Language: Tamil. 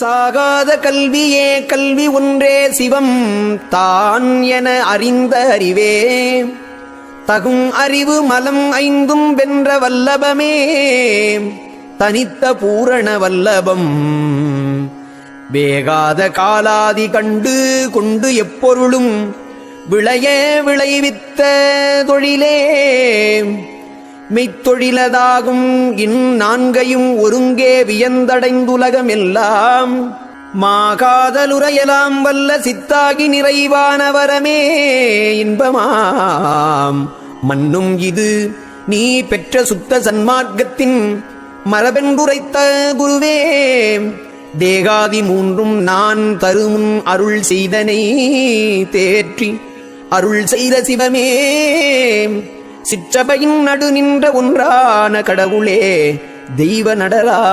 சாகாத கல்வியே கல்வி ஒன்றே சிவம் தான் என அறிந்த அறிவே தகும் அறிவு மலம் ஐந்தும் வென்ற வல்லபமே. தனித்த பூரண வல்லபம். வேகாத காலாதி கண்டு கொண்டு எப்பொருளும். விளைய விளைவித்த தொழிலே. மெய்த்தொழிலதாகும். இந்நான்கையும் ஒருங்கே வியந்தடைந்துலகமெல்லாம். மாகாதலுரையலாம் வல்ல சித்தாகி நிறைவானவரமே இன்பமாம். மன்னும் இது நீ பெற்ற சுத்த சன்மார்க்கத்தின் மரபென்றுரைத்த குருவே. தேகாதி மூன்றும் நான் தருமுன் அருள் செய்தனை தேற்றி அருள் செய்த சிவமே. சிற்றபையின் நடு நின்ற ஒன்றான கடவுளே தெய்வ நடராஜபதியே.